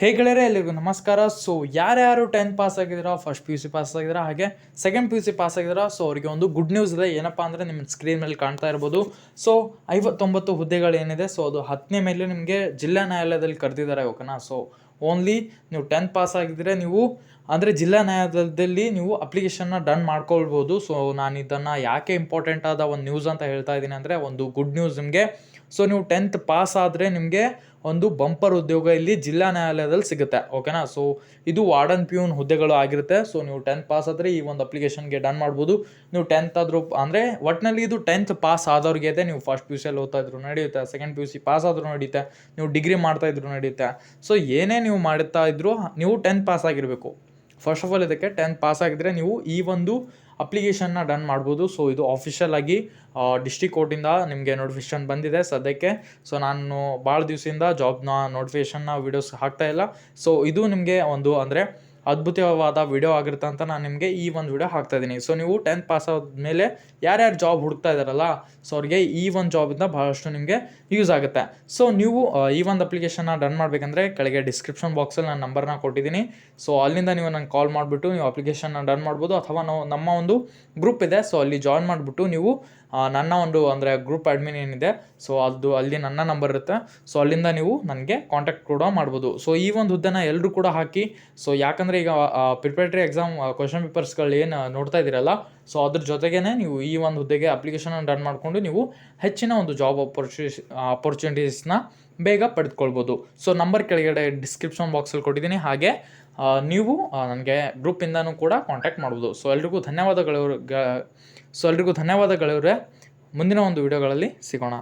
ಹೇ ಗೆಳೆಯರೆ ಎಲ್ಲರಿಗೂ ನಮಸ್ಕಾರ. ಸೊ ಯಾರ್ಯಾರು ಟೆಂತ್ ಪಾಸ್ ಆಗಿದ್ದೀರಾ? First P U C pass ಆಗಿದ್ದೀರಾ? ಹಾಗೆ second P U C pass ಆಗಿದ್ದೀರಾ? ಸೊ ಅವರಿಗೆ ಒಂದು ಗುಡ್ ನ್ಯೂಸ್ ಇದೆ. ಏನಪ್ಪ ಅಂದರೆ ನಿಮ್ಮ ಸ್ಕ್ರೀನ್ ಮೇಲೆ ಕಾಣ್ತಾ ಇರ್ಬೋದು. ಸೊ ಐವತ್ತೊಂಬತ್ತು ಹುದ್ದೆಗಳು ಏನಿದೆ ಸೊ ಅದು ಹತ್ತನೇ ಮೇಲೆ ನಿಮಗೆ ಜಿಲ್ಲಾ ನ್ಯಾಯಾಲಯದಲ್ಲಿ ಕರೆದಿದ್ದಾರೆ ಓಕೆನಾ? ಸೊ ಓನ್ಲಿ ನೀವು ಟೆಂತ್ ಪಾಸ್ ಆಗಿದ್ದರೆ ನೀವು, ಅಂದರೆ ಜಿಲ್ಲಾ ನ್ಯಾಯಾಲಯದಲ್ಲಿ ನೀವು ಅಪ್ಲಿಕೇಶನ್ನ ಡನ್ ಮಾಡ್ಕೊಳ್ಬೋದು. ಸೊ ನಾನು ಇದನ್ನು ಯಾಕೆ ಇಂಪಾರ್ಟೆಂಟ್ ಆದ ಒಂದು ನ್ಯೂಸ್ ಅಂತ ಹೇಳ್ತಾ ಇದ್ದೀನಿ ಅಂದರೆ ಒಂದು ಗುಡ್ ನ್ಯೂಸ್ ನಿಮಗೆ. ಸೊ ನೀವು ಟೆಂತ್ ಪಾಸ್ ಆದರೆ ನಿಮಗೆ ಒಂದು ಬಂಪರ್ ಉದ್ಯೋಗ ಇಲ್ಲಿ ಜಿಲ್ಲಾ ನ್ಯಾಯಾಲಯದಲ್ಲಿ ಸಿಗುತ್ತೆ. ಓಕೆನಾ ಸೊ ಇದು ವಾರ್ಡನ್ ಪ್ಯೂನ್ ಹುದ್ದೆಗಳು ಆಗಿರುತ್ತೆ. ಸೊ ನೀವು ಟೆಂತ್ ಪಾಸ್ ಆದರೆ ಈ ಒಂದು ಅಪ್ಲಿಕೇಶನ್ಗೆ ಡನ್ ಮಾಡ್ಬೋದು. ನೀವು ಟೆಂತ್ ಆದರೂ, ಅಂದರೆ ಒಟ್ಟಿನಲ್ಲಿ ಇದು ಟೆಂತ್ ಪಾಸ್ ಆದವ್ರಿಗೆ ಇದೆ ನೀವು ಫಸ್ಟ್ ಪಿ ಯು ಸಿಯಲ್ಲಿ ಓದ್ತಾ ಇದ್ರು ನಡೆಯುತ್ತೆ. Second P U C pass ಆದರೂ ನಡೆಯುತ್ತೆ. ನೀವು ಡಿಗ್ರಿ ಮಾಡ್ತಾ ಇದ್ರು ನಡೆಯುತ್ತೆ. ಸೊ ಏನೇ ನೀವು ಮಾಡ್ತಾ ಇದ್ದರೂ ನೀವು ಟೆಂತ್ ಪಾಸ್ ಆಗಿರಬೇಕು. ಫಸ್ಟ್ ಆಫ್ ಆಲ್ ಇದಕ್ಕೆ ಟೆಂತ್ ಪಾಸ್ ಆಗಿದ್ರೆ ನೀವು ಈ ಒಂದು ಅಪ್ಲಿಕೇಶನ್ನ ಡನ್ ಮಾಡ್ಬೋದು. ಸೊ ಇದು ಆಫಿಷಿಯಲ್ ಆಗಿ ಡಿಸ್ಟಿಕ್ ಕೋರ್ಟಿಂದ ನಿಮಗೆ ನೋಟಿಫಿಕೇಶನ್ ಬಂದಿದೆ ಸದ್ಯಕ್ಕೆ. ಸೊ ನಾನು ಭಾಳ ದಿವಸದಿಂದ ಜಾಬ್ನ ನೋಟಿಫಿಕೇಶನ್ನ ವೀಡಿಯೋಸ್ ಹಾಕ್ತಾ ಇಲ್ಲ. ಸೊ ಇದು ನಿಮಗೆ ಒಂದು ಅಂದರೆ ಅದ್ಭುತವಾದ ವಿಡಿಯೋ ಆಗಿರುತ್ತೆ ಅಂತ ನಾನು ನಿಮಗೆ ಈ ಒಂದು ವಿಡಿಯೋ ಹಾಕ್ತಾ ಇದ್ದೀನಿ ಸೊ ನೀವು ಟೆಂತ್ ಪಾಸ್ ಆದಮೇಲೆ ಯಾರ್ಯಾರು ಜಾಬ್ ಹುಡುಕ್ತಾ ಇದ್ದಾರಲ್ಲ ಸೊ ಅವ್ರಿಗೆ ಈ ಒಂದು ಜಾಬಿಂದ ಭಾಳಷ್ಟು ನಿಮಗೆ ಯೂಸ್ ಆಗುತ್ತೆ. ಸೊ ನೀವು ಈ ಒಂದು ಅಪ್ಲಿಕೇಶನ್ನ ಡನ್ ಮಾಡಬೇಕಂದ್ರೆ ಕೆಳಗೆ ಡಿಸ್ಕ್ರಿಪ್ಷನ್ ಬಾಕ್ಸಲ್ಲಿ ನಾನು ನಂಬರ್ನ ಕೊಟ್ಟಿದ್ದೀನಿ ಸೊ ಅಲ್ಲಿಂದ ನೀವು ನಂಗೆ ಕಾಲ್ ಮಾಡಿಬಿಟ್ಟು ನೀವು ಅಪ್ಲಿಕೇಶನ್ನ ಡನ್ ಮಾಡ್ಬೋದು. ಅಥವಾ ನಾವು ನಮ್ಮ ಒಂದು ಗ್ರೂಪ್ ಇದೆ ಸೊ ಅಲ್ಲಿ ಜಾಯ್ನ್ ಮಾಡಿಬಿಟ್ಟು ನೀವು ನನ್ನ ಒಂದು ಅಂದರೆ ಗ್ರೂಪ್ ಅಡ್ಮಿನ್ ಏನಿದೆ ಸೊ ಅದು ಅಲ್ಲಿ ನನ್ನ ನಂಬರ್ ಇರುತ್ತೆ. ಸೊ ಅಲ್ಲಿಂದ ನೀವು ನನಗೆ ಕಾಂಟ್ಯಾಕ್ಟ್ ಕೂಡ ಮಾಡ್ಬೋದು. ಸೊ ಈ ಒಂದು ಹುದ್ದೆನ ಎಲ್ಲರೂ ಕೂಡ ಹಾಕಿ ಸೊ ಯಾಕಂದರೆ ಈಗ ಪ್ರಿಪರೇಟರಿ ಎಕ್ಸಾಮ್ ಕ್ವಶನ್ ಪೇಪರ್ಸ್ಗಳು ಏನು ನೋಡ್ತಾ ಇದ್ದೀರಲ್ಲ ಸೊ ಅದ್ರ ಜೊತೆಗೇ ನೀವು ಈ ಒಂದು ಹುದ್ದೆಗೆ ಅಪ್ಲಿಕೇಶನ್ ರನ್ ಮಾಡಿಕೊಂಡು ನೀವು ಹೆಚ್ಚಿನ ಒಂದು ಜಾಬ್ ಅಪರ್ಚುನಿಸ್ ಅಪರ್ಚುನಿಟೀಸ್ನ ಬೇಗ ಪಡೆದುಕೊಳ್ಬೋದು. ಸೊ ನಂಬರ್ ಕೆಳಗಡೆ ಡಿಸ್ಕ್ರಿಪ್ಷನ್ ಬಾಕ್ಸಲ್ಲಿ ಕೊಟ್ಟಿದ್ದೀನಿ. ಹಾಗೆ ನೀವು ನನಗೆ ಗ್ರೂಪಿಂದನೂ ಕೂಡ ಕಾಂಟ್ಯಾಕ್ಟ್ ಮಾಡ್ಬೋದು. ಸೊ ಎಲ್ರಿಗೂ ಧನ್ಯವಾದಗಳು, ಗ- ಸೊ ಎಲ್ರಿಗೂ ಧನ್ಯವಾದಗಳವ್ರೆ ಮುಂದಿನ ಒಂದು ವಿಡಿಯೋಗಳಲ್ಲಿ ಸಿಗೋಣ.